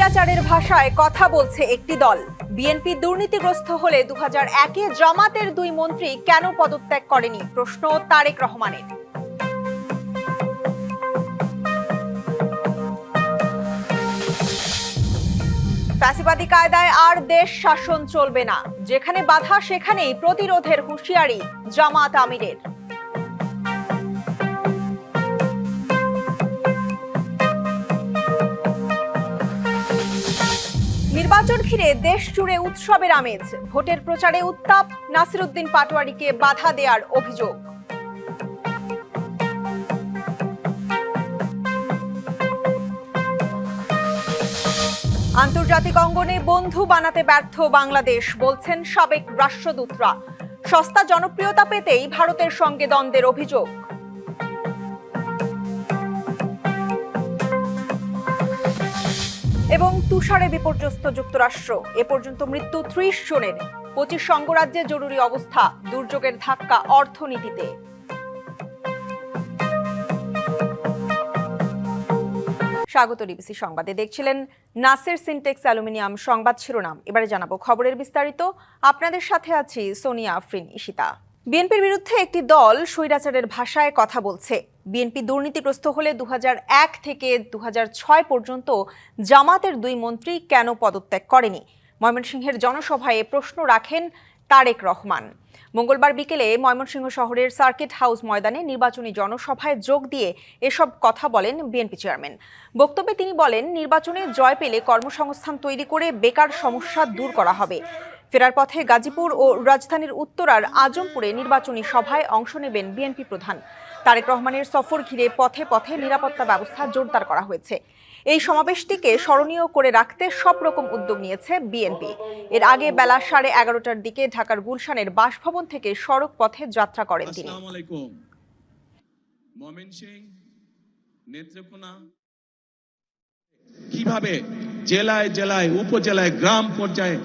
স্বৈরাচারের ভাষায় কথা বলছে একটি দল। বিএনপি দুর্নীতিগ্রস্ত হলে দু একে জামাতের দুই মন্ত্রী কেন পদত্যাগ করেনি? প্রশ্ন তারেক রহমানের। ফ্যাসিবাদী কায়দায় আর দেশ শাসন চলবে না। যেখানে বাধা, সেখানেই প্রতিরোধের হুঁশিয়ারি জামাত আমিরের। নির্বাচন ঘিরে দেশ জুড়ে উৎসবের আমেজ। ভোটের প্রচারে উত্তাপ, নাসিরুদ্দিন পাটোয়ারিকে বাধা দেওয়ার অভিযোগ। আন্তর্জাতিক অঙ্গনে বন্ধু বানাতে ব্যর্থ বাংলাদেশ, বলছেন সাবেক রাষ্ট্রদূতরা। সস্তা জনপ্রিয়তা পেতেই ভারতের সঙ্গে দ্বন্দ্বের অভিযোগ। এবং তুষারে বিপর্যস্ত যুক্তরাষ্ট্র। এ পর্যন্ত মৃত্যু ত্রিশ জনের। পঁচিশ অঙ্গরাজ্যে জরুরি অবস্থা, দুর্যোগের ধাক্কা অর্থনীতিতে। স্বাগত ডিবিসি সংবাদে। দেখছিলেন নাসের সিনটেক্স অ্যালুমিনিয়াম সংবাদ শিরোনাম। এবারে জানাব খবরের বিস্তারিত। আপনাদের সাথে আছি সোনিয়া আফরিন ইশিতা বিএনপির বিরুদ্ধে একটি দল স্বৈরাচারের ভাষায় কথা বলছে। বিএনপি দুর্নীতিগ্রস্ত হলে দু হাজার এক থেকে দু হাজার ছয় পর্যন্ত জামাতের দুই মন্ত্রী কেন পদত্যাগ করেনি? ময়মনসিংহের জনসভায় প্রশ্ন রাখেন তারেক রহমান। মঙ্গলবার বিকেলে ময়মনসিংহ শহরের সার্কিট হাউস ময়দানে নির্বাচনী জনসভায় যোগ দিয়ে এসব কথা বলেন বিএনপি চেয়ারম্যান। বক্তব্যে তিনি বলেন, নির্বাচনে জয় পেলে কর্মসংস্থান তৈরি করে বেকার সমস্যা দূর করা হবে। ফেরার পথে গাজীপুর ও রাজধানীর উত্তরার আজমপুরে নির্বাচনী সভায় অংশ নেবেন বিএনপি প্রধান। তারেক রহমানের সফর ঘিরে পথে পথে নিরাপত্তা ব্যবস্থা জোরদার করা হয়েছে। এই সমাবেশটিকে স্মরণীয় করে রাখতে সব রকম উদ্যোগ নিয়েছে বিএনপি। এর আগে বেলা সাড়ে এগারোটার দিকে ঢাকার গুলশানের বাসভবন থেকে সড়ক পথে যাত্রা করেন তিনি। কীভাবে জেলায় জেলায়, উপজেলায়, গ্রাম পর্যায়ে,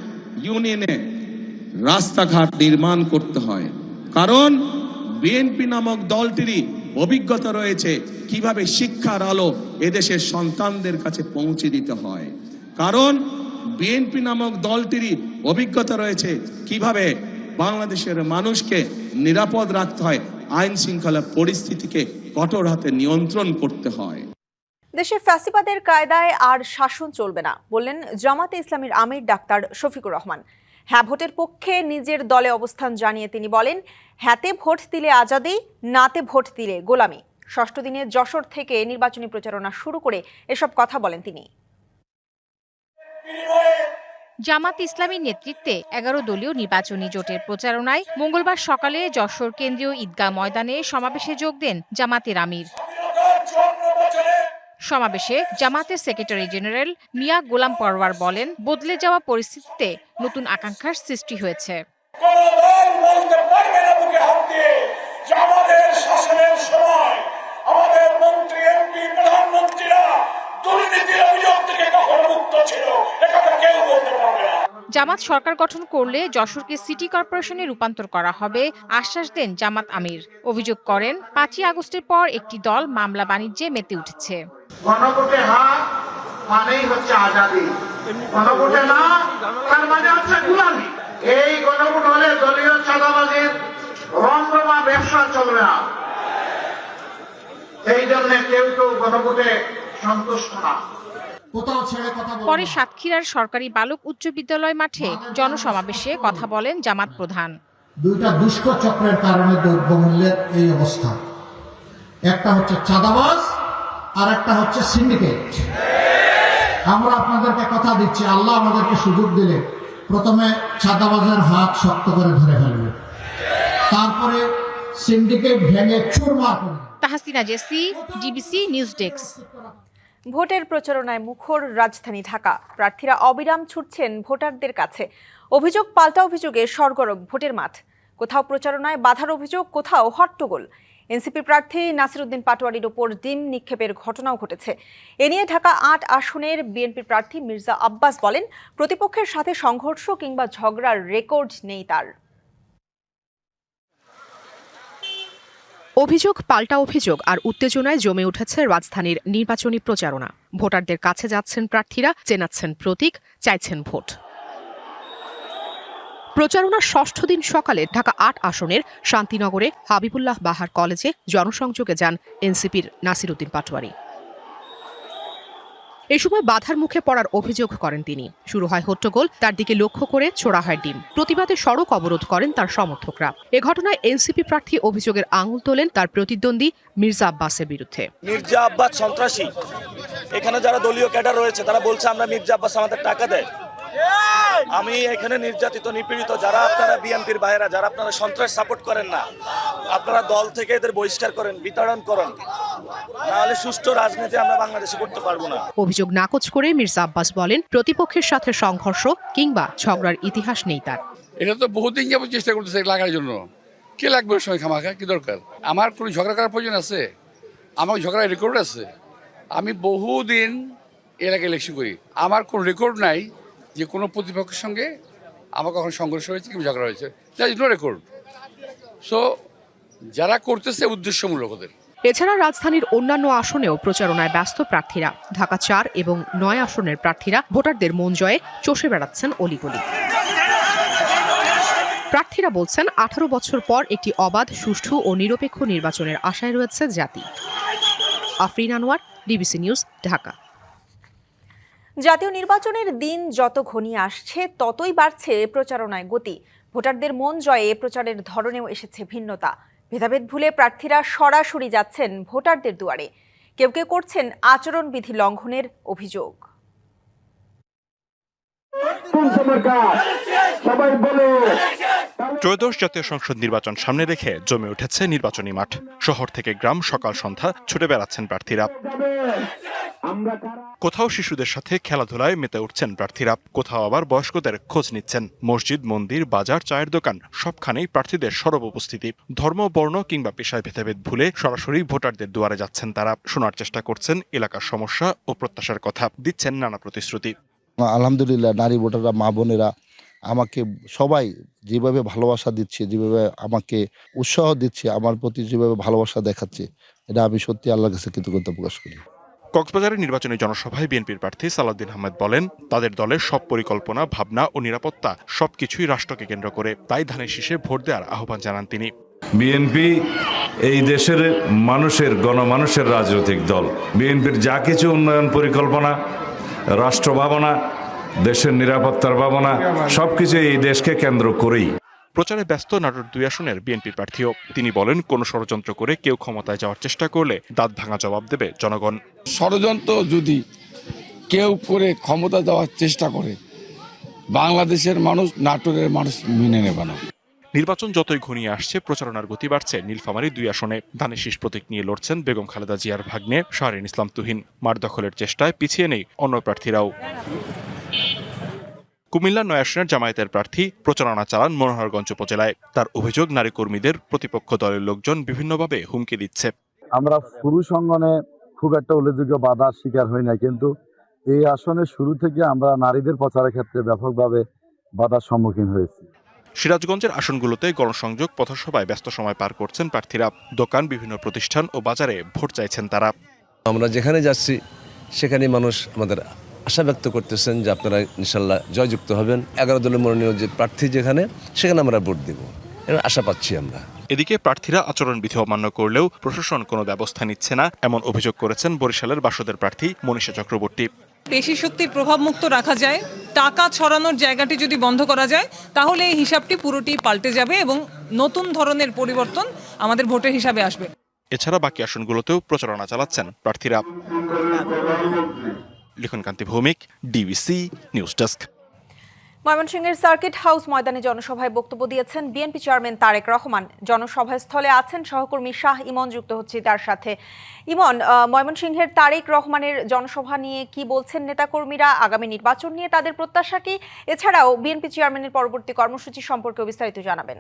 ইউনিয়নে রাস্তাঘাট নির্মাণ করতে হয়? কারণ বিএনপি নামক দলটিরই অভিজ্ঞতা রয়েছে কীভাবে শিক্ষার আলো এদেশের সন্তানদের কাছে পৌঁছে দিতে হয়। কারণ বিএনপি নামক দলটিরই অভিজ্ঞতা রয়েছে কীভাবে বাংলাদেশের মানুষকে নিরাপদ রাখতে হয়, আইন শৃঙ্খলা পরিস্থিতিকে কঠোর হাতে নিয়ন্ত্রণ করতে হয়। দেশে ফ্যাসিবাদের কায়দায় আর শাসন চলবে না, বললেন জামাতে ইসলামীর আমির ডাক্তার শফিকুর রহমান। হ্যাঁ ভোটের পক্ষে নিজের দলে অবস্থান জানিয়ে তিনি বলেন, হ্যাতে ভোট দিলে আজাদি, নাতে ভোট দিলে গোলামি। ষষ্ঠ দিনে যশোর থেকে নির্বাচনী প্রচারণা শুরু করে এসব কথা বলেন তিনি। জামাত ইসলামীর নেতৃত্বে এগারো দলীয় নির্বাচনী জোটের প্রচারণায় মঙ্গলবার সকালে যশোর কেন্দ্রীয় ঈদগাহ ময়দানে সমাবেশে যোগ দেন জামাতের আমির। সমাবেশে জামাতের সেক্রেটারি জেনারেল মিয়া গোলাম পরওয়ার বলেন, বদলে যাওয়া পরিস্থিতিতে নতুন আকাঙ্ক্ষার সৃষ্টি হয়েছে। আমাদের মন্ত্রী, এমপি, প্রধানমন্ত্রীরা দুর্নীতির অভিযোগ থেকে কখনো মুক্ত ছিল একথা কেউ বলতে পারবে না জামাত সরকার গঠন করলে যশোরকে সিটি কর্পোরেশনে রূপান্তর করা হবে, আশ্বাস দেন জামাত আমির। অভিযোগ করেন, পাঁচই আগস্টের পর একটি দল মামলা বাণিজ্যে মেতে উঠেছে। মানে সন্তুষ্ট না। পরে সাতক্ষীরার সরকারি বালক উচ্চ বিদ্যালয় মাঠে জনসমাবেশে কথা বলেন জামাত প্রধান। দুইটা দুষ্ট চক্রের কারণে দ্রব্যমূল্যের এই অবস্থা। একটা হচ্ছে চাঁদাবাজ আর একটা হচ্ছে সিন্ডিকেট। আমরা আপনাদেরকে কথা দিচ্ছি আল্লাহ আমাদেরকে সুযোগ দিলে প্রথমে চাঁদাবাজের হাত শক্ত করে ধরে ফেলবে। তারপরে সিন্ডিকেট ভেঙে চুরমার করবে তাহাসিনা জেসি ডিবিসি নিউজ ডেস্ক। ভোটের প্রচারণায় মুখর রাজধানী ঢাকা। প্রার্থীরা অবিরাম ছুটছেন ভোটারদের কাছে। অভিযোগ পাল্টা অভিযোগে সরগরম ভোটের মাঠ। কোথাও প্রচারণায় বাধার অভিযোগ, কোথাও হট্টগোল। এনসিপি প্রার্থী নাসিরুদ্দিন পাটোয়ারির ওপর ডিম নিক্ষেপের ঘটনাও ঘটেছে। এ নিয়ে ঢাকা আট আসনের বিএনপি প্রার্থী মির্জা আব্বাস বলেন, প্রতিপক্ষের সাথে সংঘর্ষ কিংবা ঝগড়ার রেকর্ড নেই তার। অভিযোগ পাল্টা অভিযোগ আর উত্তেজনায় জমে উঠেছে রাজধানীর নির্বাচনী প্রচারণা। ভোটারদের কাছে যাচ্ছেন প্রার্থীরা, চেনাচ্ছেন প্রতীক, চাইছেন ভোট। প্রচারণার ষষ্ঠ দিন সকালে ঢাকা আট আসনের শান্তিনগরে হাবিবুল্লাহ বাহার কলেজে জনসংযোগে যান এনসিপির নাসিরুদ্দিন পাটোয়ারি। এ সময় বাধার মুখে পড়ার অভিযোগ করেন তিনি। শুরু হয় হট্টগোল, তার দিকে লক্ষ্য করে ছোড়া হয় ডিম। প্রতিবাদে সড়ক অবরোধ করেন তার সমর্থকরা। এ ঘটনায় এনসিপি প্রার্থী অভিযোগের আঙুল তোলেন তার প্রতিদ্বন্দ্বী মির্জা আব্বাসের বিরুদ্ধে। মির্জা আব্বাস সন্ত্রাসী। এখানে যারা দলীয় ক্যাডার রয়েছে, তারা বলছে, আমরা মির্জা আব্বাস আমাদের টাকা দেয়। আমি এখানে নির্যাতিত নিপীড়িত যারা আপনারা বিএনপির বাইরা যারা আপনারা সন্ত্রাস সাপোর্ট করেন না আপনারা দল থেকে এদের বহিষ্কার করেন বিতরণ করেন। নাহলে সুষ্ঠু রাজনীতি আমরা বাংলাদেশে করতে পারব না। অভিযোগ নাকচ করে মির্জা আব্বাস বলেন প্রতিপক্ষের সাথে সংঘর্ষ কিংবা ঝগড়ার ইতিহাস নেই তার। এটা তো বহুদিন যাবত চেষ্টা করতেছে লাগার জন্য। কে লাগবে ওর সময় খামাখা? কি দরকার? আমার কোনো ঝগড়া করার প্রয়োজন আছে? আমার ঝগড়া রেকর্ড আছে। আমি বহুদিন এলাকায় ইলেকশন করি। আমার কোনো রেকর্ড নাই। যে কোনো প্রতিপক্ষের সঙ্গে আমার কখন সংঘর্ষ হয়েছে কিংবা ঝগড়া হয়েছে। That is no record so যারা করতেছে উদ্দেশ্যমূলক ওদের। এছাড়া রাজধানীর অন্যান্য আসনেও প্রচারণায় ব্যস্ত প্রার্থীরা। ঢাকা চার এবং নয় আসনের প্রার্থীরা ভোটারদের মন জয়ে চষে বেড়াচ্ছেন অলিগলি। প্রার্থীরা বলছেন, আঠারো বছর পর একটি অবাধ, সুষ্ঠু ও নিরপেক্ষ নির্বাচনের আশায় রয়েছে জাতি। Afrin Anwar DBC news Dhaka. জাতীয় নির্বাচনের দিন যত ঘনিয়ে আসছে, ততই বাড়ছে প্রচারণায় গতি। ভোটারদের মন জয়ে প্রচারের ধরনেও এসেছে ভিন্নতা। ভেদাভেদ ভুলে প্রার্থীরা সরাসরি যাচ্ছেন ভোটারদের দুয়ারে। কেউ কেউ করছেন আচরণবিধি লঙ্ঘনের অভিযোগ। ত্রয়োদশ জাতীয় সংসদ নির্বাচন সামনে রেখে জমে উঠেছে নির্বাচনী মাঠ। শহর থেকে গ্রাম সকাল সন্ধ্যা ছুটে বেড়াচ্ছেন প্রার্থীরা। কোথাও শিশুদের সাথে খেলাধুলায় মেতে উঠছেন প্রার্থীরা। কোথাও আবার বয়স্কদের খোঁজ নিচ্ছেন। মসজিদ মন্দির বাজার চায়ের দোকান সবখানেই প্রার্থীদের সরব উপস্থিতি। ধর্ম বর্ণ কিংবা পেশায় ভেদাভেদ ভুলে সরাসরি ভোটারদের দুয়ারে যাচ্ছেন তারা। শোনার চেষ্টা করছেন এলাকার সমস্যা ও প্রত্যাশার কথা। দিচ্ছেন নানা প্রতিশ্রুতি। আলহামদুলিল্লাহ নারী ভোটাররা মা বোনেরা আমাকে সবাই যেভাবে ভালোবাসা দিচ্ছে যেভাবে আমাকে উৎসাহ দিচ্ছে আমার প্রতি যেভাবে ভালোবাসা দেখাচ্ছে এটা আমি সত্যি আল্লাহর কাছে কৃতজ্ঞতা প্রকাশ করি। কক্সবাজারের নির্বাচনী জনসভায় বিএনপির প্রার্থী সালাউদ্দিন আহমেদ বলেন তাদের দলের সব পরিকল্পনা ভাবনা ও নিরাপত্তা সবকিছুই রাষ্ট্রকে কেন্দ্র করে তাই ধানের শীষে ভোট দেওয়ার আহ্বান জানান তিনি। বিএনপি এই দেশের মানুষের গণমানুষের রাজনৈতিক দল। বিএনপির যা কিছু উন্নয়ন পরিকল্পনা রাষ্ট্র ভাবনা দেশের নিরাপত্তার ভাবনা সবকিছু এই দেশকে কেন্দ্র করেই। প্রচারে ব্যস্ত নাটোর দুই আসনের বিএনপি প্রার্থীও। তিনি বলেন কোন ষড়যন্ত্র করে কেউ ক্ষমতায় যাওয়ার চেষ্টা করলে দাঁত ভাঙা জবাব দেবে জনগণ। ষড়যন্ত্র যদি কেউ করে ক্ষমতা দেওয়ার চেষ্টা করে বাংলাদেশের মানুষ নাটোরের মানুষ মেনে নেবে না। নির্বাচন যতই ঘনিয়ে আসছে, প্রচারণার গতি বাড়ছে। নীলফামারী দুই আসনে ধানের শীষ প্রতীক নিয়ে লড়ছেন বেগম খালেদা জিয়ার ভাগ্নে শাহরিন ইসলাম তুহিন। মার দখলের চেষ্টায় পিছিয়ে নেই অন্য প্রার্থীরাও। কুমিল্লা নয় আসনের জামায়াতের প্রার্থী, প্রচারণা চালান মনোহরগঞ্জ উপজেলায়। তার অভিযোগ, নারী কর্মীদের প্রতিপক্ষ দলের লোকজন বিভিন্নভাবে হুমকি দিচ্ছে। আমরা পুরুষ অঙ্গনে খুব একটা উল্লেখযোগ্য বাধার শিকার হই না কিন্তু এই আসনে শুরু থেকে আমরা নারীদের প্রচারের ক্ষেত্রে ব্যাপকভাবে বাধার সম্মুখীন হয়েছি। সিরাজগঞ্জের আসনগুলোতে গণসংযোগ পথসভায় ব্যস্ত সময় পার করছেন প্রার্থীরা। দোকান বিভিন্ন প্রতিষ্ঠান ও বাজারে ভোট চাইছেন তারা। আমরা যেখানে যাচ্ছি সেখানে মানুষ আমাদের আশা ব্যক্ত করতেছেন যে আপনারা ইনশাল্লাহ জয়যুক্ত হবেন। এগারো দলের মনোনীয় যে প্রার্থী যেখানে সেখানে আমরা ভোট দেব। এর আশা পাচ্ছি আমরা। এদিকে প্রার্থীরা আচরণবিধি অমান্য করলেও প্রশাসন কোনো ব্যবস্থা নিচ্ছে না এমন অভিযোগ করেছেন বরিশালের বাসদের প্রার্থী মনীষা চক্রবর্তী। পেশি শক্তির প্রভাব মুক্ত রাখা যায়, টাকা ছড়ানোর জায়গাটি যদি বন্ধ করা যায়, তাহলে এই হিসাবটি পুরোটি পাল্টে যাবে এবং নতুন ধরনের পরিবর্তন আমাদের ভোটের হিসাবে আসবে। এছাড়া বাকি আসনগুলোতেও প্রচারণা চালাচ্ছেন প্রার্থীরা। Likhankanti Bhowmik, DBC, news desk. ময়মনসিংহের সার্কিট হাউস ময়দানে জনসভায় বক্তব্য দিয়েছেন বিএনপি চেয়ারম্যান তারেক রহমান। জনসভাস্থলে আছেন সহকর্মী শাহ ইমন, যুক্ত হচ্ছে তার সাথে। ইমন ময়মনসিংহের তারেক রহমানের জনসভা নিয়ে কি বলছেন নেতাকর্মীরা? আগামী নির্বাচন নিয়ে তাদের প্রত্যাশা কি? এছাড়াও বিএনপি চেয়ারম্যানের পরবর্তী কর্মসূচি সম্পর্কে বিস্তারিত জানাবেন।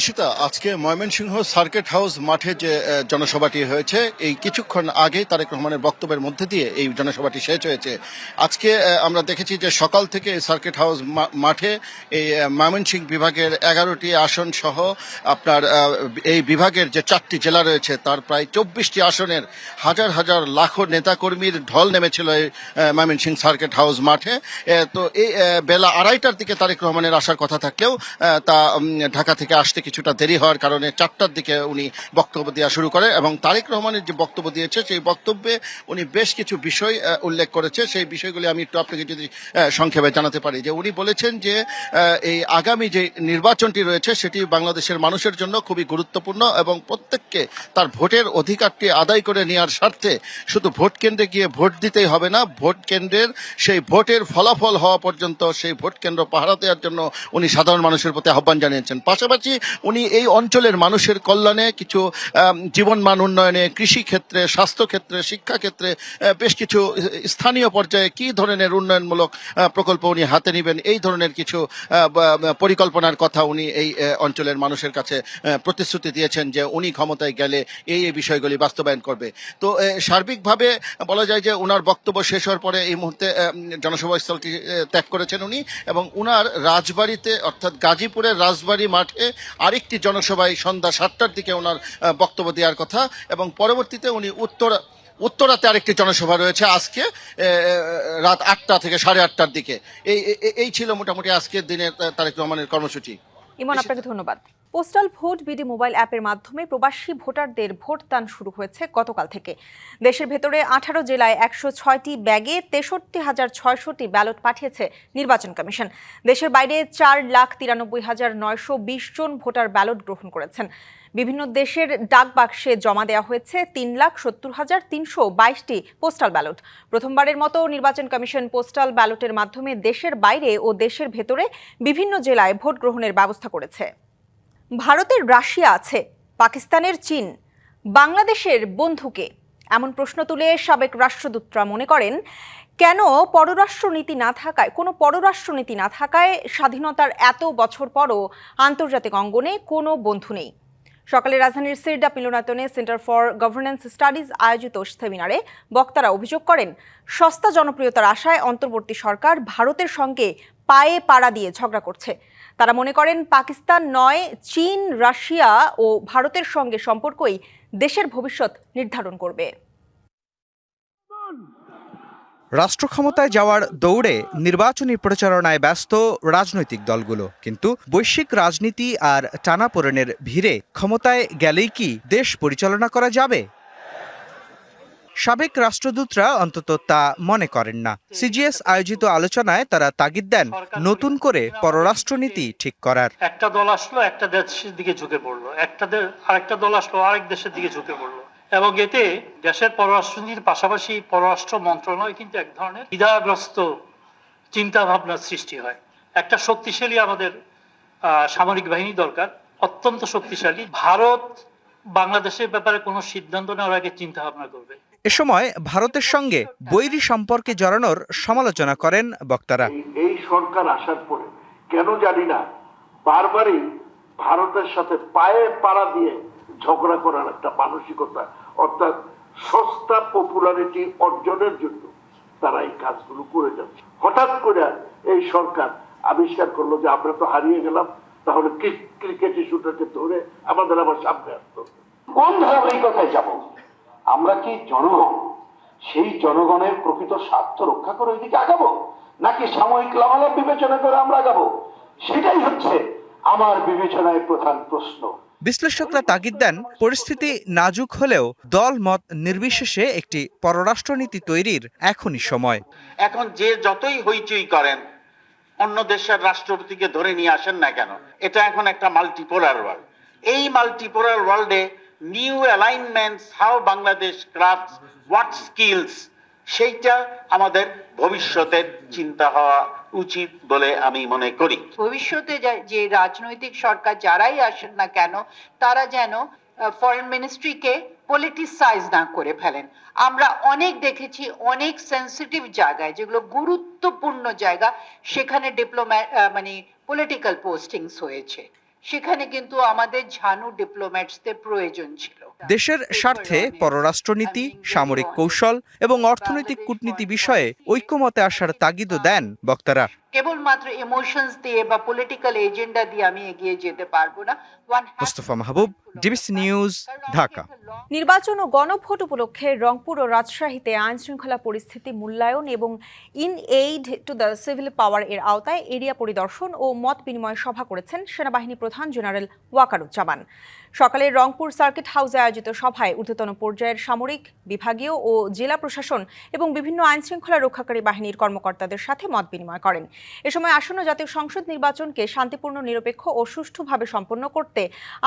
ঈশিতা, আজকে ময়মনসিংহ সার্কিট হাউস মাঠে যে জনসভাটি হয়েছে, এই কিছুক্ষণ আগে তারেক রহমানের বক্তব্যের মধ্যে দিয়ে এই জনসভাটি শেষ হয়েছে। আজকে আমরা দেখেছি যে সকাল থেকে এই সার্কিট হাউস মাঠে এই ময়মনসিংহ বিভাগের এগারোটি আসন সহ আপনার এই বিভাগের যে চারটি জেলা রয়েছে, তার প্রায় চব্বিশটি আসনের হাজার হাজার লাখো নেতাকর্মীর ঢল নেমেছিল এই ময়মনসিংহ সার্কিট হাউস মাঠে। তো এই বেলা আড়াইটার দিকে তারেক রহমানের আসার কথা থাকলেও তা ঢাকা থেকে আসতে কিছুটা দেরি হওয়ার কারণে চারটার দিকে উনি বক্তব্য দেওয়া শুরু করে এবং তারেক রহমানের যে বক্তব্য দিয়েছে, সেই বক্তব্যে উনি বেশ কিছু বিষয় উল্লেখ করেছে। সেই বিষয়গুলি আমি একটু আপনাকে যদি সংক্ষেপে জানাতে পারি। যে উনি বলেছেন যে এই আগামী যে নির্বাচনটি রয়েছে, সেটি বাংলাদেশের মানুষের জন্য খুবই গুরুত্বপূর্ণ এবং প্রত্যেককে তার ভোটের অধিকারটি আদায় করে নেওয়ার স্বার্থে শুধু ভোট কেন্দ্রে গিয়ে ভোট দিতেই হবে না, ভোট কেন্দ্রের সেই ভোটের ফলাফল হওয়া পর্যন্ত সেই ভোট কেন্দ্র পাহারা দেওয়ার জন্য উনি সাধারণ মানুষের প্রতি আহ্বান জানিয়েছেন। পাশাপাশি উনি এই অঞ্চলের মানুষের কল্যাণে কিছু জীবনমান উন্নয়নে কৃষিক্ষেত্রে স্বাস্থ্যক্ষেত্রে স্বাস্থ্য ক্ষেত্রে শিক্ষা ক্ষেত্রে আহ, বেশ কিছু স্থানীয় পর্যায়ে কি ধরনের উন্নয়নমূলক প্রকল্প উনি হাতে নেবেন এই ধরনের কিছু পরিকল্পনার কথা উনি এই অঞ্চলের মানুষের কাছে প্রতিশ্রুতি দিয়েছেন যে উনি ক্ষমতায় গেলে এই এই বিষয়গুলি বাস্তবায়ন করবে। তো সার্বিকভাবে বলা যায় যে উনার বক্তব্য শেষ হওয়ার পরে এই মুহূর্তে আহ, জনসভা স্থলটি আহ, ত্যাগ করেছেন উনি এবং উনার রাজবাড়িতে অর্থাৎ গাজীপুরের রাজবাড়ি মাঠে আরেকটি জনসভায় সন্ধ্যা সাতটার দিকে ওনার বক্তব্য দেওয়ার কথা এবং পরবর্তীতে উনি উত্তর উত্তরাতে আরেকটি জনসভা রয়েছে আজকে রাত আটটা থেকে সাড়ে আটটার দিকে। এই এই- ছিল মোটামুটি আজকের দিনের আহ, তারেক রহমানের কর্মসূচি। ইমন আপনাকে ধন্যবাদ। পোস্টাল ভোট বিডি মোবাইল অ্যাপের মাধ্যমে প্রবাসী ভোটারদের ভোটদান শুরু হয়েছে গতকাল থেকে। দেশের ভেতরে আঠারো জেলায় একশো ছয়টি ব্যাগে তেষট্টি হাজার ছয়শটি ব্যালট পাঠিয়েছে নির্বাচন কমিশন। দেশের বাইরে চার লাখ তিরানব্বই হাজার নয়শো বিশ জন ভোটার ব্যালট গ্রহণ করেছেন। বিভিন্ন দেশের ডাক বাক্সে জমা দেওয়া হয়েছে তিন লাখ সত্তর হাজার তিনশো বাইশটি পোস্টাল ব্যালট। প্রথমবারের মতো নির্বাচন কমিশন পোস্টাল ব্যালটের মাধ্যমে দেশের বাইরে ও দেশের ভেতরে বিভিন্ন জেলায় ভোট গ্রহণের ব্যবস্থা করেছে। ভারতের রাশিয়া আছে, পাকিস্তানের চীন, বাংলাদেশের বন্ধুকে। এমন প্রশ্ন তুলে সাবেক রাষ্ট্রদূতরা মনে করেন, কেন পররাষ্ট্রনীতি না থাকায়, কোনো পররাষ্ট্রনীতি না থাকায় স্বাধীনতার এত বছর পরও আন্তর্জাতিক অঙ্গনে কোনো বন্ধু নেই। সকালে রাজধানীর সিরডা মিলনায়তনে সেন্টার ফর গভর্নেন্স স্টাডিজ আয়োজিত সেমিনারে বক্তারা অভিযোগ করেন, সস্তা জনপ্রিয়তার আশায় অন্তর্বর্তী সরকার ভারতের সঙ্গে পায়ে পাড়া দিয়ে ঝগড়া করছে। তারা মনে করেন পাকিস্তান নয়, চীন, রাশিয়া ও ভারতের সঙ্গে সম্পর্কই দেশের ভবিষ্যৎ নির্ধারণ করবে। রাষ্ট্র ক্ষমতায় যাওয়ার দৌড়ে নির্বাচনী প্রচারণায় ব্যস্ত রাজনৈতিক দলগুলো। কিন্তু বৈশ্বিক রাজনীতি আর টানাপোড়েনের ভিড়ে ক্ষমতায় গেলেই কি দেশ পরিচালনা করা যাবে? সাবেক রাষ্ট্রদূতরা অন্তত তা মনে করেন না। সিজিএস আয়োজিত আলোচনায় তারা তাগিদ দেন নতুন করে পররাষ্ট্রনীতি ঠিক করার। একটা দল আসলো একটা দেশের দিকে ঝুঁকে পড়ল। একটা আরেকটা দল আসলো আরেক দেশের দিকে ঝুঁকে পড়ল। এবং এতে দেশের পররাষ্ট্রনীতির পাশাপাশি পররাষ্ট্র মন্ত্রণালয় কিন্তু এক ধরনের দ্বিধাগ্রস্ত চিন্তা ভাবনার সৃষ্টি হয়। একটা শক্তিশালী আমাদের আহ, সামরিক বাহিনী দরকার অত্যন্ত শক্তিশালী। ভারত বাংলাদেশের ব্যাপারে কোনো সিদ্ধান্ত নেওয়ার আগে চিন্তা ভাবনা করবে। এ সময় ভারতের সঙ্গে বৈরী সম্পর্কে জড়ানোর সমালোচনা করেন বক্তারা। এই সরকার আসার পরে, কেন জানি না, বারবারই ভারতের সাথে পায়ে পাড়া দিয়ে ঝগড়া করার একটা মানসিকতা, অর্থাৎ সস্তা পপুলারিটি অর্জনের জন্য তারা এই কাজগুলো করে যাচ্ছে। হঠাৎ করে এই সরকার আবিষ্কার করল যে আমরা তো হারিয়ে গেলাম, তাহলে ক্রিকেট ইস্যুটাকে ধরে আমাদের আবার সামনে আসতে। কোন ধারাবাহিকতায় যাব? আমরা কি জনগণ? সেই জনগণের প্রকৃত স্বার্থ রক্ষা করে ওইদিকে আগাবো? নাকি সাময়িক লাভালাভ বিবেচনা করে আমরা আগাবো? সেটাই হচ্ছে আমার বিবেচনায় প্রধান প্রশ্ন। বিশ্লেষকরা তাগিদ দেন পরিস্থিতি নাজুক হলেও দল মত নির্বিশেষে একটি পররাষ্ট্রনীতি তৈরির এখনই সময়। এখন যে যতই হইচই করেন অন্য দেশের রাষ্ট্রপতিকে ধরে নিয়ে আসেন না কেন? এটা এখন একটা মাল্টিপোলার ওয়ার্ল্ড এই মাল্টিপোলার ওয়ার্ল্ডে new alignments how Bangladesh crafts what skills সেইটা আমাদের ভবিষ্যতের চিন্তা হওয়া উচিত বলে আমি মনে করি। ভবিষ্যতে যে রাজনৈতিক সরকার যারাই আসেন না কেন, তারা যেন ফরেন মিনিস্ট্রিকে পলিটিসাইজ না করে ফেলেন। আমরা অনেক দেখেছি, অনেক সেন্সিটিভ জায়গায়, যেগুলো গুরুত্বপূর্ণ জায়গা, সেখানে ডিপ্লোম্যাট মানে পলিটিক্যাল পোস্টিংস হয়েছে। সেখানে কিন্তু আমাদের ঝানু ডিপ্লোম্যাটসদের প্রয়োজন ছিল। দেশের স্বার্থে পররাষ্ট্রনীতি সামরিক কৌশল এবং অর্থনৈতিক কূটনীতি বিষয়ে ঐক্যমতে আসার তাগিদও দেন বক্তারা। কেবলমাত্র ইমোশনস দিয়ে বা পলিটিক্যাল এজেন্ডা দিয়ে আমি এগিয়ে যেতে পারব না। Mostafa Mahbub DBC news Dhaka. নির্বাচন ও গণভোট উপলক্ষে রংপুর ও রাজশাহীতে আইন শৃঙ্খলা পরিস্থিতি মূল্যায়ন এবং in aid to the civil power এর আওতায় এরিয়া পরিদর্শন ও মত বিনিময় সভা করেছেন সেনাবাহিনী প্রধান জেনারেল ওয়াকারুজ্জামান। সকালে রংপুর সার্কিট হাউসে আয়োজিত সভায় ঊর্ধ্বতন পর্যায়ের সামরিক, বিভাগীয় ও জেলা প্রশাসন এবং বিভিন্ন আইন শৃঙ্খলা রক্ষাকারী বাহিনীর কর্মকর্তাদের সাথে মত বিনিময় করেন। এ সময় আসন্ন জাতীয় সংসদ নির্বাচনকে শান্তিপূর্ণ, নিরপেক্ষ ও সুষ্ঠুভাবে সম্পন্ন করতে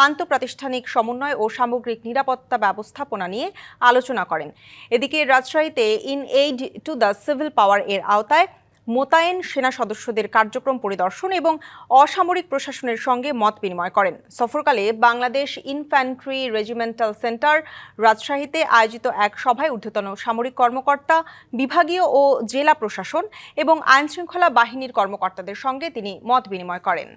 আন্তঃপ্রাতিষ্ঠানিক সমন্বয় ও সামগ্রিক নিরাপত্তা ব্যবস্থাপনা নিয়ে আলোচনা করেন। এদিকে রাজশাহীতে in aid to the civil power এর আওতায় মোতায়েন সেনা সদস্যদের কার্যক্রম পরিদর্শন এবং অসামরিক প্রশাসনের সঙ্গে মত বিনিময় করেন। সফরকালে বাংলাদেশ ইনফ্যান্ট্রি রেজিমেন্টাল সেন্টার রাজশাহীতে আয়োজিত এক সভায় ঊর্ধ্বতন সামরিক কর্মকর্তা, বিভাগীয় ও জেলা প্রশাসন এবং আইনশৃঙ্খলা বাহিনীর কর্মকর্তাদের সঙ্গে তিনি মত বিনিময় করেন।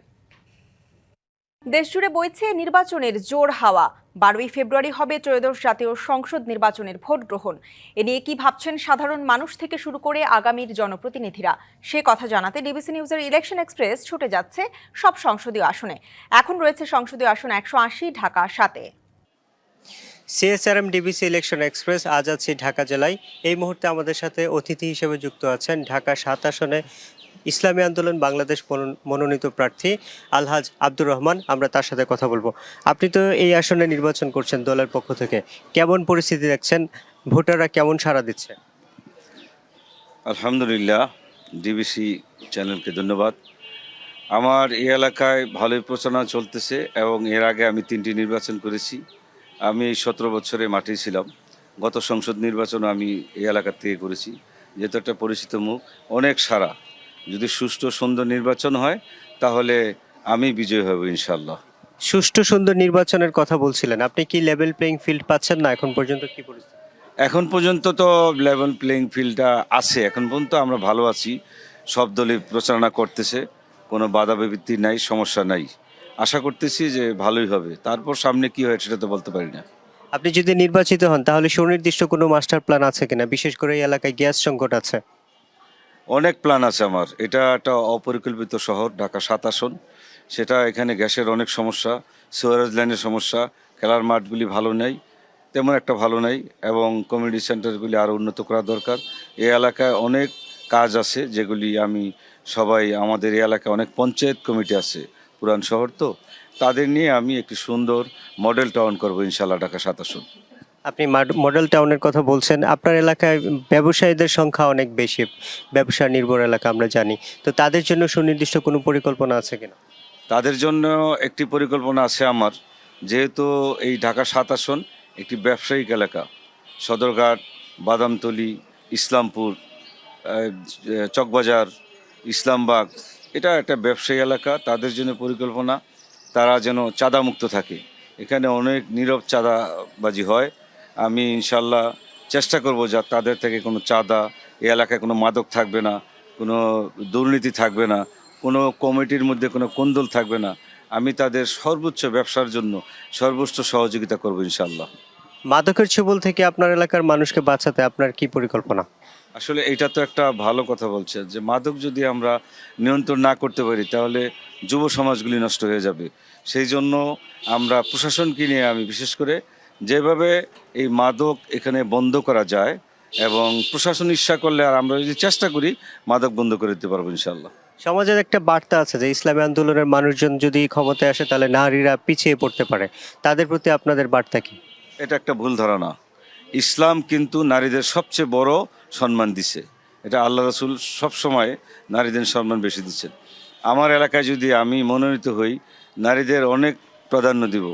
দেশজুড়ে বইছে নির্বাচনের জোর হাওয়া। বারোই ফেব্রুয়ারি হবে ত্রয়োদশ জাতীয় সংসদ নির্বাচনের ভোট গ্রহণ। এ নিয়ে কি ভাবছেন সাধারণ মানুষ থেকে শুরু করে আগামীর জনপ্রতিনিধিরা? সে কথা জানাতে ডিবিসি নিউজের ইলেকশন এক্সপ্রেস ছুটে যাচ্ছে সব সংসদীয় আসনে। এখন রয়েছে সংসদীয় আসন একশো আশি, ঢাকা সাতে। সিএসআরএম ডিবিসি ইলেকশন এক্সপ্রেস আজ আছি ঢাকা জেলায়। এই মুহূর্তে আমাদের সাথে অতিথি হিসেবে যুক্ত আছেন ঢাকা সাত আসনে ইসলামী আন্দোলন বাংলাদেশ মনো- মনোনীত প্রার্থী আলহাজ আব্দুর রহমান, আমরা তার সাথে কথা বলব। আপনি তো এই আসনে নির্বাচন করছেন দলের পক্ষ থেকে। কেমন পরিস্থিতি দেখছেন? ভোটাররা কেমন সাড়া দিচ্ছে? আলহামদুলিল্লাহ, ডিবিসি চ্যানেলকে ধন্যবাদ। আমার এই এলাকায় ভালোই প্রচারণা চলতেছে এবং এর আগে আমি তিনটি নির্বাচন করেছি। আমি এই সতেরো বছরে মাঠে ছিলাম। গত সংসদ নির্বাচন আমি এই এলাকার থেকে করেছি। যেহেতু একটা পরিচিত মুখ, অনেক সারা যদি সুষ্ঠু সুন্দর নির্বাচন হয় তাহলে আমি বিজয়ী হব ইনশাল্লাহ সুষ্ঠু সুন্দর নির্বাচনের কথা বলছিলেন। আপনি কি লেভেল প্লেইং ফিল্ড পাচ্ছেন না? এখন পর্যন্ত কি পরিস্থিতি? এখন পর্যন্ত তো লেভেল প্লেইং ফিল্ডটা আছে। এখন পর্যন্ত আমরা ভালো আছি। সব দলই প্রচারণা করতেছে। কোনো বাধা বিবৃতি নাই সমস্যা নাই। আশা করতেছি যে ভালোই হবে। তারপর সামনে কি হয় সেটা তো বলতে পারি না। আপনি যদি নির্বাচিত হন তাহলে সুনির্দিষ্ট কোনো মাস্টার প্ল্যান আছে কিনা? বিশেষ করে এই এলাকায় গ্যাস সংকট আছে। অনেক প্ল্যান আছে আমার। এটা একটা অপরিকল্পিত শহর, ঢাকা সাত আসন। সেটা এখানে গ্যাসের অনেক সমস্যা সিওয়ারেজ লাইনের সমস্যা, খেলার মাঠগুলি ভালো নেই, তেমন একটা ভালো নেই, এবং কমিউনিটি সেন্টারগুলি আরও উন্নত করা দরকার। এই এলাকায় অনেক কাজ আছে, যেগুলি আমি সবাই, আমাদের এই এলাকায় অনেক পঞ্চায়েত কমিটি আছে, পুরান শহর তো। তাদের নিয়ে আমি একটি সুন্দর মডেল টাউন করব ইনশাল্লাহ ঢাকা সাত আসন। আপনি মাড- মডেল টাউনের কথা বলছেন, আপনার এলাকায় ব্যবসায়ীদের সংখ্যা অনেক বেশি, ব্যবসা নির্ভর এলাকা আমরা জানি। তো তাদের জন্য সুনির্দিষ্ট কোনো পরিকল্পনা আছে কিনা? তাদের জন্য একটি পরিকল্পনা আছে আমার, যেহেতু এই ঢাকা সাত আসন একটি ব্যবসায়িক এলাকা। সদরঘাট, বাদামতলি, ইসলামপুর চকবাজার, ইসলামবাগ, এটা একটা ব্যবসায়ী এলাকা, তাদের জন্য পরিকল্পনা। তারা যেন চাঁদামুক্ত থাকে। এখানে অনেক নীরব চাঁদাবাজি হয়। আমি ইনশাল্লাহ চেষ্টা করব যা তাদের থেকে কোনো চাঁদা এই এলাকায় কোনো মাদক থাকবে না কোনো দুর্নীতি থাকবে না কোনো কমিটির মধ্যে কোনো কোন্দল থাকবে না। আমি তাদের সর্বোচ্চ ব্যবসার জন্য সর্বোচ্চ সহযোগিতা করব ইনশাল্লাহ। মাদকের ছবল থেকে আপনার এলাকার মানুষকে বাঁচাতে আপনার কি পরিকল্পনা? আসলে এটা তো একটা ভালো কথা বলছে যে মাদক যদি আমরা নিয়ন্ত্রণ না করতে পারি তাহলে যুব সমাজগুলি নষ্ট হয়ে যাবে। সেই জন্য আমরা প্রশাসনকে নিয়ে আমি বিশেষ করে যেভাবে এই মাদক এখানে বন্ধ করা যায় এবং প্রশাসন ইচ্ছা করলে আর আমরা যদি চেষ্টা করি মাদক বন্ধ করে দিতে পারব ইনশাল্লাহ সমাজের একটা বার্তা আছে যে ইসলামী আন্দোলনের মানুষজন যদি ক্ষমতায় আসে তাহলে নারীরা পিছিয়ে পড়তে পারে। তাদের প্রতি আপনাদের বার্তা কি? এটা একটা ভুল ধারণা। ইসলাম কিন্তু নারীদের সবচেয়ে বড় সম্মান দিছে। এটা আল্লাহ রসুল সবসময় নারীদের সম্মান বেশি দিচ্ছেন। আমার এলাকায় যদি আমি মনোনীত হই নারীদের অনেক প্রাধান্য দিব।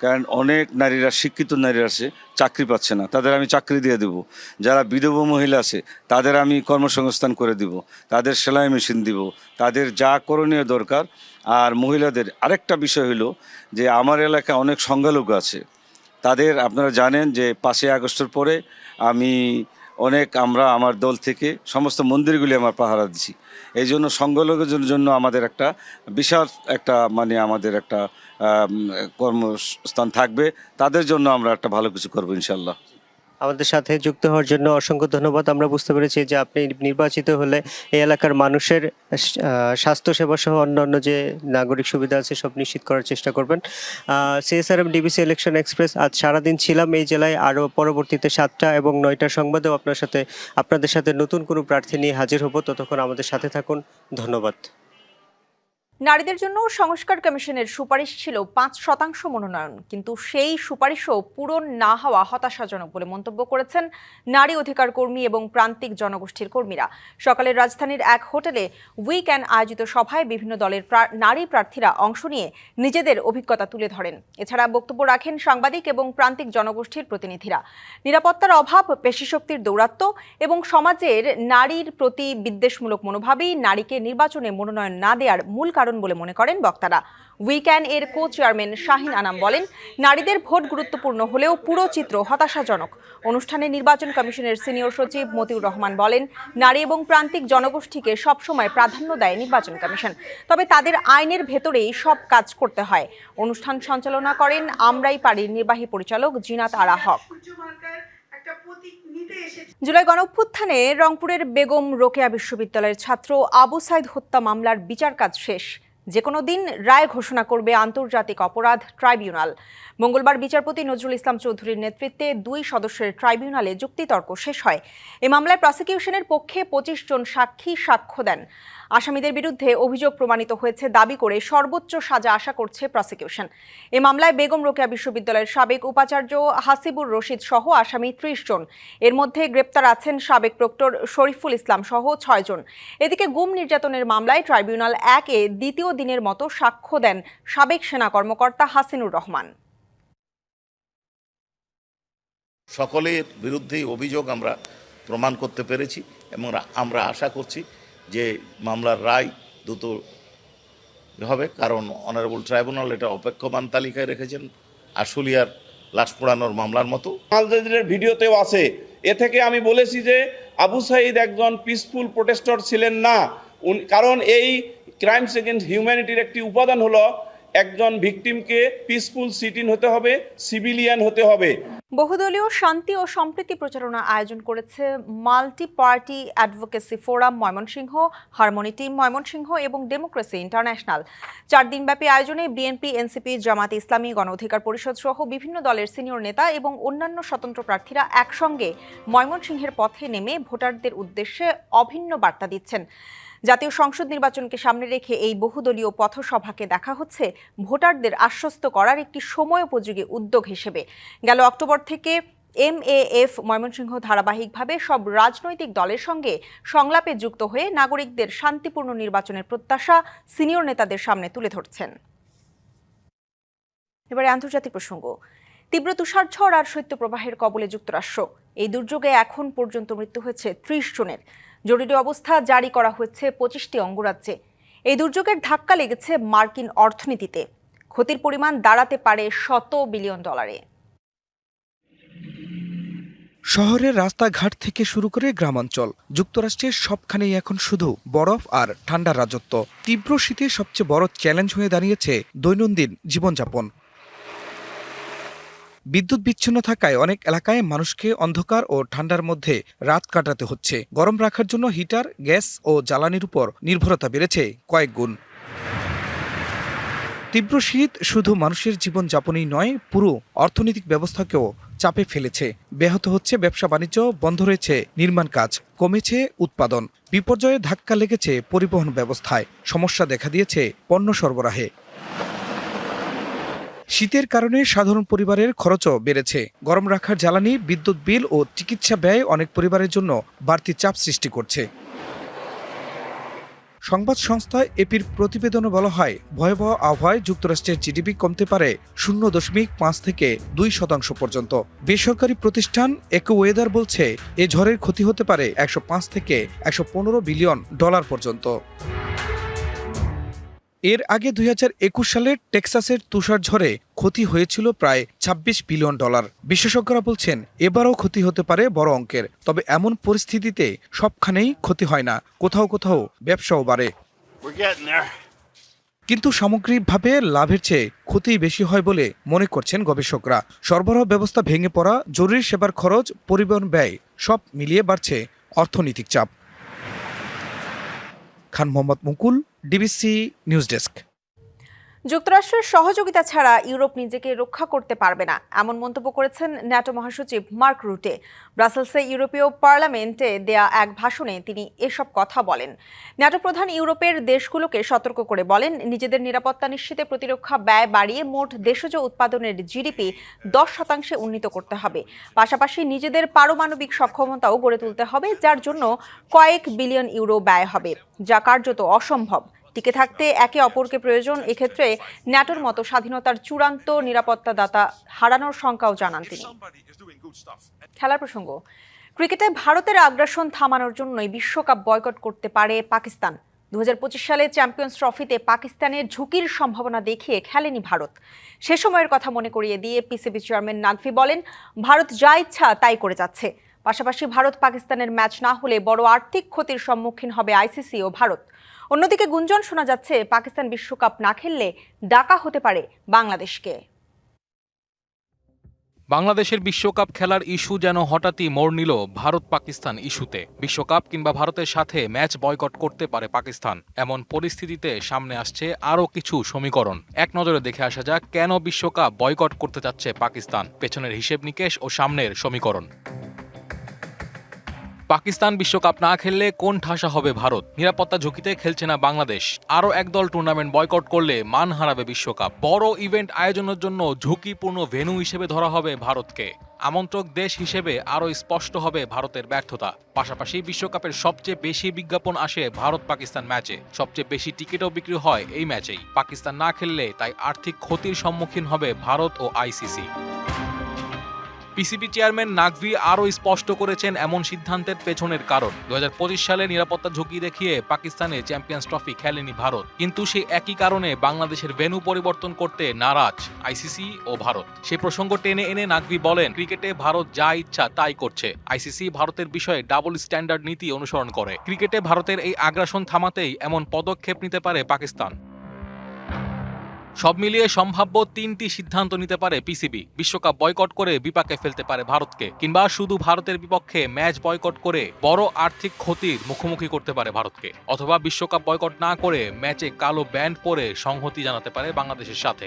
কারণ অনেক নারীরা, শিক্ষিত নারীরা আছে, চাকরি পাচ্ছে না। তাদের আমি চাকরি দিয়ে দেব। যারা বিধবা মহিলা আছে, তাদের আমি কর্মসংস্থান করে দিব। তাদের সেলাই মেশিন দিব। তাদের যা করণীয় দরকার। আর মহিলাদের আরেকটা বিষয় হলো যে, আমার এলাকায় অনেক সংখ্যালঘু আছে। তাদের আপনারা জানেন যে, পাঁচই আগস্টের পরে আমি অনেক আমরা আমার দল থেকে সমস্ত মন্দিরগুলি আমার পাহারা দিচ্ছি এই জন্য সংখ্যালঘুদের জন্য আমাদের একটা বিশাল একটা মানে আমাদের একটা কর্মস্থান থাকবে। তাদের জন্য আমরা একটা ভালো কিছু করব ইনশাল্লাহ আমাদের সাথে যুক্ত হওয়ার জন্য অসংখ্য ধন্যবাদ। আমরা বুঝতে পেরেছি যে আপনি নির্বাচিত হলে এই এলাকার মানুষের স্বাস্থ্যসেবা সহ অন্যান্য যে নাগরিক সুবিধা আছে সব নিশ্চিত করার চেষ্টা করবেন। সিএসআরএম ডিবিসি ইলেকশন এক্সপ্রেস আজ সারাদিন ছিলাম এই জেলায়, আরও পরবর্তীতে সাতটা এবং নয়টা সংবাদেও আপনার সাথে, আপনাদের সাথে নতুন কোনো প্রার্থী নিয়ে হাজির হব। ততক্ষণ আমাদের সাথে থাকুন। ধন্যবাদ। নারীদের জন্য সংস্কার কমিশনের সুপারিশ ছিল পাঁচ শতাংশ মনোনয়ন। কিন্তু সেই সুপারিশও পূরণ না হওয়া হতাশাজনক বলে মন্তব্য করেছেন নারী অধিকার কর্মী এবং প্রান্তিক জনগোষ্ঠীর কর্মীরা। সকালে রাজধানীর এক হোটেলে উইক্যান আয়োজিত সভায় বিভিন্ন দলের নারী প্রার্থীরা অংশ নিয়ে নিজেদের অভিজ্ঞতা তুলে ধরেন। এছাড়া বক্তব্য রাখেন সাংবাদিক এবং প্রান্তিক জনগোষ্ঠীর প্রতিনিধিরা। নিরাপত্তার অভাব, পেশিশক্তির দৌরাত্ম্য এবং সমাজের নারীর প্রতি বিদ্বেষমূলক মনোভাবই নারীকে নির্বাচনে মনোনয়ন না দেওয়ার মূল কারণ বলে মনে করেন বক্তারা। উইক্যান এর কো চেয়ারম্যান শাহিন আনাম বলেন, নারীদের ভোট গুরুত্বপূর্ণ হলেও পুরো চিত্র হতাশাজনক। অনুষ্ঠানে নির্বাচন কমিশনের সিনিয়র সচিব মতিউর রহমান বলেন, নারী এবং প্রান্তিক জনগোষ্ঠীকে সবসময় প্রাধান্য দেয় নির্বাচন কমিশন। তবে তাদের আইনের ভেতরেই সব কাজ করতে হয়। অনুষ্ঠান সঞ্চালনা করেন আমরাই পাড়ির নির্বাহী পরিচালক জিনাত আরা হক। জুলাই গণঅভ্যুত্থানে রংপুরের বেগম রোকেয়া বিশ্ববিদ্যালয়ের ছাত্র আবু সাইদ হত্যা মামলার বিচার কাজ শেষ। যে কোনো দিন রায় ঘোষণা করবে আন্তর্জাতিক অপরাধ ট্রাইব্যুনাল। মঙ্গলবার বিচারপতি নজরুল ইসলাম চৌধুরীর নেতৃত্বে দুই সদস্যের ট্রাইব্যুনালে যুক্তিতর্ক শেষ হয়। এ মামলায় প্রসিকিউশনের পক্ষে পঁচিশ জন সাক্ষী সাক্ষ্য দেন। আসামিদের বিরুদ্ধে অভিযোগ প্রমাণিত হয়েছে, দাবি করে সর্বোচ্চ সাজা আশা করছে প্রসিকিউশন। এ মামলায় বেগম রোকেয়া বিশ্ববিদ্যালয়ের সাবেক উপাচার্য হাসিবুর রশিদ সহ আসামি ত্রিশ জন। এর মধ্যে গ্রেপ্তার আছেন সাবেক প্রক্টর শরীফুল ইসলাম সহ ছয় জন। এদিকে গুম নির্যাতনের মামলায় ট্রাইব্যুনাল একে দ্বিতীয় দিনের মতো সাক্ষ্য দেন সাবেক সেনা কর্মকর্তা হাসিনুর রহমান। সকলের বিরুদ্ধেই অভিযোগ আমরা প্রমাণ করতে পেরেছি এবং আমরা আশা করছি যে মামলার রায় দ্রুত হবে, কারণ অনারেবল ট্রাইব্যুনাল এটা অপেক্ষমান তালিকায় রেখেছেন। আশুলিয়ার লাশ পোড়ানোর মামলার মতো। আলজাজিরের ভিডিওতেও আছে। এ থেকে আমি বলেছি যে আবু সাইদ একজন পিসফুল প্রোটেস্টর ছিলেন না। কারণ এই ক্রাইমস এগেন্স্ট হিউম্যানিটির একটি উপাদান হলো একজন ভিকটিমকে পিসফুল সিটিন হতে হবে সিভিলিয়ান হতে হবে। বহুদলীয় শান্তি ও সম্প্রীতি প্রচারণা আয়োজন করেছে multi party advocacy forum Mymensingh, harmony team Mymensingh এবং ডেমোক্রেসি ইন্টারন্যাশনাল। চার দিনব্যাপী আয়োজনে বিএনপি এনসিপি জামাত ইসলামী গণ অধিকার পরিষদ সহ বিভিন্ন দলের সিনিয়র নেতা এবং অন্যান্য স্বতন্ত্র প্রার্থীরা একসঙ্গে ময়মনসিংহের পথে নেমে ভোটারদের উদ্দেশ্যে অভিন্ন বার্তা দিচ্ছেন। জাতীয় সংসদ নির্বাচনকে সামনে রেখে এই বহুদলীয় পথসভাকে দেখা হচ্ছে ভোটারদের আশ্বস্ত করার একটি সময়োপযোগী উদ্যোগ হিসেবে। গেল অক্টোবর থেকে এমএএফ ময়মনসিংহ ধারাবাহিকভাবে সব রাজনৈতিক দলের সঙ্গে সংলাপে যুক্ত হয়ে নাগরিকদের শান্তিপূর্ণ নির্বাচনের প্রত্যাশা সিনিয়র নেতাদের সামনে তুলে ধরছেন। এবারে আন্তর্জাতিক প্রসঙ্গ। তীব্র তুষারঝড় আর শৈত্যপ্রবাহের কবলে যুক্তরাষ্ট্র। এই দুর্যোগে এখন পর্যন্ত মৃত্যু হয়েছে ত্রিশ জনের। জরুরি অবস্থা জারি করা হয়েছে পঁচিশটি অঙ্গরাজ্যে। এই দুর্যোগের ধাক্কা লেগেছে মার্কিন অর্থনীতিতে। ক্ষতির পরিমাণ দাঁড়াতে পারে শত বিলিয়ন ডলারে। শহরের রাস্তাঘাট থেকে শুরু করে গ্রামাঞ্চল, যুক্তরাষ্ট্রের সবখানেই এখন শুধু বরফ আর ঠান্ডার রাজত্ব। তীব্র শীতে সবচেয়ে বড় চ্যালেঞ্জ হয়ে দাঁড়িয়েছে দৈনন্দিন জীবনযাপন। বিদ্যুৎ বিচ্ছিন্ন থাকায় অনেক এলাকায় মানুষকে অন্ধকার ও ঠান্ডার মধ্যে রাত কাটাতে হচ্ছে। গরম রাখার জন্য হিটার, গ্যাস ও জ্বালানির উপর নির্ভরতা বেড়েছে কয়েক গুণ। তীব্র শীত শুধু মানুষের জীবন জীবনযাপনই নয়, পুরো অর্থনৈতিক ব্যবস্থাকেও চাপে ফেলেছে। ব্যাহত হচ্ছে ব্যবসা বাণিজ্য, বন্ধ রয়েছে নির্মাণ কাজ, কমেছে উৎপাদন। বিপর্যয়ে ধাক্কা লেগেছে পরিবহন ব্যবস্থায়। সমস্যা দেখা দিয়েছে পণ্য সরবরাহে। শীতের কারণে সাধারণ পরিবারের খরচও বেড়েছে। গরম রাখার জ্বালানি, বিদ্যুৎ বিল ও চিকিৎসা ব্যয় অনেক পরিবারের জন্য বাড়তি চাপ সৃষ্টি করছে। সংবাদ সংস্থা এপির প্রতিবেদনে বলা হয়, ভয়াবহ আবহাওয়ায় যুক্তরাষ্ট্রের জিডিপি কমতে পারে শূন্য দশমিক পাঁচ থেকে দুই শতাংশ পর্যন্ত। বেসরকারি প্রতিষ্ঠান একো ওয়েদার বলছে, এ ঝড়ের ক্ষতি হতে পারে একশো পাঁচ থেকে একশো পনেরো বিলিয়ন ডলার পর্যন্ত। এর আগে দুই হাজার একুশ সালে টেক্সাসের তুষার তুষারঝড়ে ক্ষতি হয়েছিল প্রায় ২৬ বিলিয়ন ডলার। বিশেষজ্ঞরা বলছেন এবারও ক্ষতি হতে পারে বড় অঙ্কের তবে এমন পরিস্থিতিতে সবখানেই ক্ষতি হয় না। কোথাও কোথাও ব্যবসাও বাড়ে। কিন্তু সামগ্রিকভাবে লাভের চেয়ে ক্ষতি বেশি হয় বলে মনে করছেন গবেষকরা। সরবরাহ ব্যবস্থা ভেঙে পড়া জরুরি সেবার খরচ পরিবহন ব্যয় সব মিলিয়ে বাড়ছে অর্থনৈতিক চাপ। Khan Mohammad Mukul DBC news desk. যুক্তরাষ্ট্রের সহযোগিতা ছাড়া ইউরোপ নিজেকে রক্ষা করতে পারবে না। এমন মন্তব্য করেছেন ন্যাটো মহাসচিব মার্ক রুটে। ব্রাসেলসে ইউরোপীয় পার্লামেন্টে দেয়া এক ভাষণে তিনি এসব কথা বলেন। ন্যাটো প্রধান ইউরোপের দেশগুলোকে সতর্ক করে বলেন, নিজেদের নিরাপত্তা নিশ্চিতে প্রতিরক্ষা ব্যয় বাড়িয়ে মোট দেশজ উৎপাদনের জিডিপি দশ শতাংশে উন্নীত করতে হবে। পাশাপাশি নিজেদের পারমাণবিক সক্ষমতাও গড়ে তুলতে হবে, যার জন্য কয়েক বিলিয়ন ইউরো ব্যয় হবে, যা কার্যত অসম্ভব। টিকে থাকতে একে অপরকে প্রয়োজন, এক্ষেত্রে ন্যাটোর মতো স্বাধীনতার চূড়ান্ত নিরাপত্তাদাতা হারানোর শঙ্কাও জানান তিনি। খেলার প্রসঙ্গ, ক্রিকেটে ভারতের আগ্রাসন থামানোর জন্যই বিশ্বকাপ বয়কট করতে পারে পাকিস্তান। দু হাজার পঁচিশ সালে চ্যাম্পিয়ন্স ট্রফিতে পাকিস্তানের ঝুঁকির সম্ভাবনা দেখিয়ে খেলেনি ভারত। সে সময়ের কথা মনে করিয়ে দিয়ে পিসিবি চেয়ারম্যান নাকভি বলেন, ভারত যা ইচ্ছা তাই করে যাচ্ছে। পাশাপাশি ভারত পাকিস্তানের ম্যাচ না হলে বড় আর্থিক ক্ষতির সম্মুখীন হবে আইসিসি ও ভারত। অন্যদিকে গুঞ্জন শোনা যাচ্ছে, পাকিস্তান বিশ্বকাপ না খেললে ডাকা হতে পারে বাংলাদেশকে। বাংলাদেশের বিশ্বকাপ খেলার ইস্যু যেন হঠাৎই মোড় নিল ভারত পাকিস্তান ইস্যুতে। বিশ্বকাপ কিংবা ভারতের সাথে ম্যাচ বয়কট করতে পারে পাকিস্তান। এমন পরিস্থিতিতে সামনে আসছে আরও কিছু সমীকরণ। এক নজরে দেখে আসা যাক কেন বিশ্বকাপ বয়কট করতে যাচ্ছে পাকিস্তান। পেছনের হিসেব নিকেশ ও সামনের সমীকরণ। পাকিস্তান বিশ্বকাপ না খেললে কোন ঠাসা হবে ভারত? নিরাপত্তা ঝুঁকিতে খেলছে না বাংলাদেশ। আরও একদল টুর্নামেন্ট বয়কট করলে মান হারাবে বিশ্বকাপ। বড় ইভেন্ট আয়োজনের জন্য ঝুঁকিপূর্ণ ভেন্যু হিসেবে ধরা হবে ভারতকে। আমন্ত্রক দেশ হিসেবে আরও স্পষ্ট হবে ভারতের ব্যর্থতা। পাশাপাশি বিশ্বকাপের সবচেয়ে বেশি বিজ্ঞাপন আসে ভারত পাকিস্তান ম্যাচে সবচেয়ে বেশি টিকিটও বিক্রি হয় এই ম্যাচেই পাকিস্তান না খেললে তাই আর্থিক ক্ষতির সম্মুখীন হবে ভারত ও আইসিসি পিসিবি চেয়ারম্যান নাকভি আরও স্পষ্ট করেছেন এমন সিদ্ধান্তের পেছনের কারণ। দু হাজার পঁচিশ সালে নিরাপত্তা ঝুঁকি দেখিয়ে পাকিস্তানে চ্যাম্পিয়ন্স ট্রফি খেলেনি ভারত। কিন্তু সেই একই কারণে বাংলাদেশের ভেন্যু পরিবর্তন করতে নারাজ আইসিসি ও ভারত। সে প্রসঙ্গ টেনে এনে নাকভি বলেন, ক্রিকেটে ভারত যা ইচ্ছা তাই করছে। আইসিসি ভারতের বিষয়ে ডাবল স্ট্যান্ডার্ড নীতি অনুসরণ করে। ক্রিকেটে ভারতের এই আগ্রাসন থামাতেই এমন পদক্ষেপ নিতে পারে পাকিস্তান। সব মিলিয়ে সম্ভাব্য তিনটি সিদ্ধান্ত নিতে পারে পিসিবি বিশ্বকাপ বয়কট করে বিপাকে ফেলতে পারে ভারতকে, কিংবা শুধু ভারতের বিপক্ষে ম্যাচ বয়কট করে বড় আর্থিক ক্ষতির মুখোমুখি করতে পারে ভারতকে, অথবা বিশ্বকাপ বয়কট না করে ম্যাচে কালো ব্যান্ড পরে সংহতি জানাতে পারে বাংলাদেশের সাথে।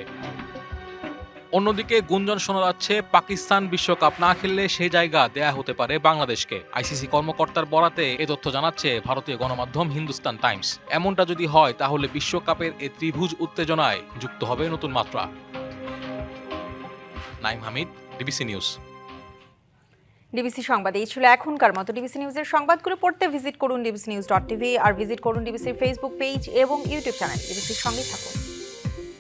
অন্যদিকে গুঞ্জন শোনা যাচ্ছে পাকিস্তান বিশ্বকাপ না খেললে সে জায়গা দেয়া হতে পারে বাংলাদেশকে। আইসিসি কর্মকর্তার বরাতে এ তথ্য জানাচ্ছে ভারতীয় গণমাধ্যম হিন্দুস্তান টাইমস। এমনটা যদি হয়, তাহলে বিশ্বকাপের এ ত্রিভুজ উত্তেজনায় যুক্ত হবে নতুন মাত্রা। Naim Hamid DBC news DBC সংবাদ এই ছিল এখনকার মতো ডিবিসি নিউজের সংবাদগুলো পড়তে ভিজিট করুন ডিবিসি নিউজ ডট টিভি আর ভিজিট করুন ডিবিসির ফেসবুক পেজ এবং ইউটিউব চ্যানেল ডিবিসির সঙ্গে থাকুন।